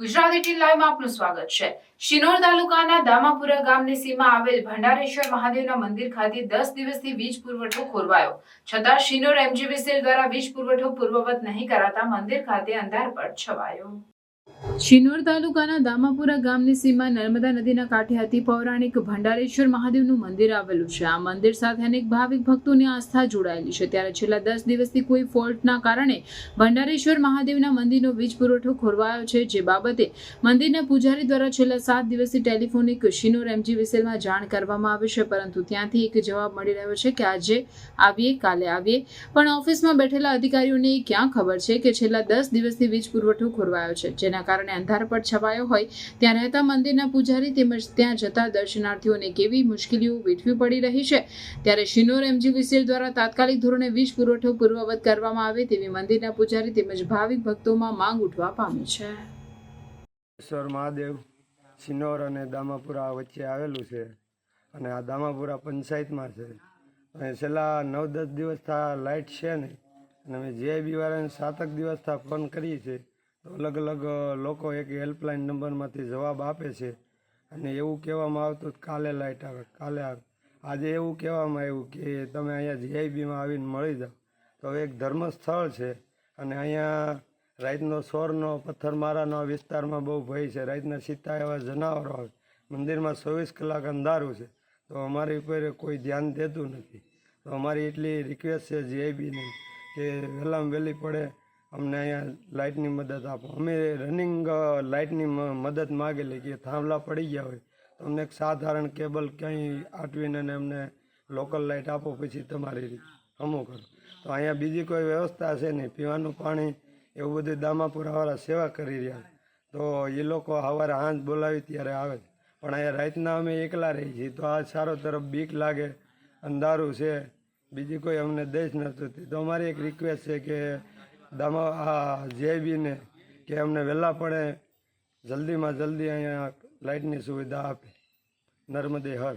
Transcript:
Gujarat eighteen લાઈવમાં આપનું સ્વાગત છે. શિનોર તાલુકાના દામાપુરા ગામની સીમા આવેલ ભંડારેશ્વર મહાદેવના મંદિર ખાતે દસ દિવસથી વીજ પુરવઠો ખોરવાયો. છતાં શિનોર એમજીવીસીએલ દ્વારા વીજ પુરવઠો પૂર્વવત નહીં કરાતા મંદિર ખાતે અંધારપટ છવાયો. શિનોર તાલુકાના દામાપુરા ગામની સીમા નર્મદા નદીના કાંઠે અતિ પૌરાણિક ભંડારેશ્વર મહાદેવનું મંદિર આવેલું છે. આ મંદિર સાથે અનેક ભાવિક ભક્તોની આસ્થા જોડાયેલી છે. ત્યારે છેલ્લા દસ દિવસથી કોઈ ફોલ્ટના કારણે ભંડારેશ્વર મહાદેવના મંદિરનો વીજ પુરવઠો ખોરવાયો છે, જે બાબતે મંદિરના પૂજારી દ્વારા છેલ્લા સાત દિવસથી ટેલિફોનિક શિનોર એમજી વિસેલમાં જાણ કરવામાં આવે છે. પરંતુ ત્યાંથી એક જવાબ મળી રહ્યો છે કે આજે આવીએ, કાલે આવીએ. પણ ઓફિસમાં બેઠેલા અધિકારીઓને ક્યાં ખબર છે કે છેલ્લા દસ દિવસથી વીજ પુરવઠો ખોરવાયો છે? જેના કારણે અંધારપટ છવાયો હોય, ત્યાં રહેતા મંદિરના પૂજારી તેમજ ત્યાં જતા દર્શનાર્થીઓને કેવી મુશ્કેલીઓ વેઠવી પડી રહી છે? ત્યારે શિનોર એમજી દ્વારા તાત્કાલિક ધોરણે વીજ પુરવઠો પૂર્વવત કરવામાં આવે તેવી મંદિરના પૂજારી તેમજ ભાવિક ભક્તોમાં માંગ ઉઠવા પામી છે. મહાદેવ સિનોર અને દામાપુરા વચ્ચે આવેલું છે અને આ દામાપુરા પંચાયતમાં છે. અને છેલ્લા નવ દસ દિવસથી આ લાઇટ છે ને અને અમે જીઆઈબી વાળાને સાતક દિવસથી ફોન કરીએ છીએ તો અલગ અલગ લોકો એક હેલ્પલાઇન નંબરમાંથી જવાબ આપે છે અને એવું કહેવામાં આવતું કાલે લાઇટ આવે, કાલે આવે. આજે એવું કહેવામાં આવ્યું કે તમે અહીંયા જીઆઈબીમાં આવીને મળી જાઓ. તો એક ધર્મસ્થળ છે અને અહીંયા રાતનો સોરનો પથ્થરમારાનો વિસ્તારમાં બહુ ભય છે. રાતના સીતા એવા જનાવરો આવે. મંદિરમાં ચોવીસ કલાક અંધારું છે. તો અમારી ઉપર કોઈ ધ્યાન દેતું નથી. તો અમારી એટલી રિક્વેસ્ટ છે જીઆઈબીની કે વહેલામાં વહેલી પડે અમને અહીંયા લાઇટની મદદ આપો. અમે રનિંગ લાઇટની મદદ માગેલી કે થાંભલા પડી ગયા હોય તો અમને એક સાધારણ કેબલ ક્યાંય આટવીને અને અમને લોકલ લાઇટ આપો, પછી તમારી રીતે અમુક કરો. તો અહીંયા બીજી કોઈ વ્યવસ્થા છે નહીં. પીવાનું પાણી એવું બધું દામાપુરાવાળા સેવા કરી રહ્યા તો એ લોકો સવારે હાંજ બોલાવી ત્યારે આવે પણ અહીંયા રાતના અમે એકલા રહી છીએ. તો આ ચારો તરફ બીક લાગે, અંધારું છે, બીજી કોઈ અમને દેશ નથી તો અમારી એક રિક્વેસ્ટ છે કે દામા, આ જેબીને કે અમને વહેલા પડે, જલ્દીમાં જલ્દી અહીંયા લાઇટની સુવિધા આપે. નર્મદે હર.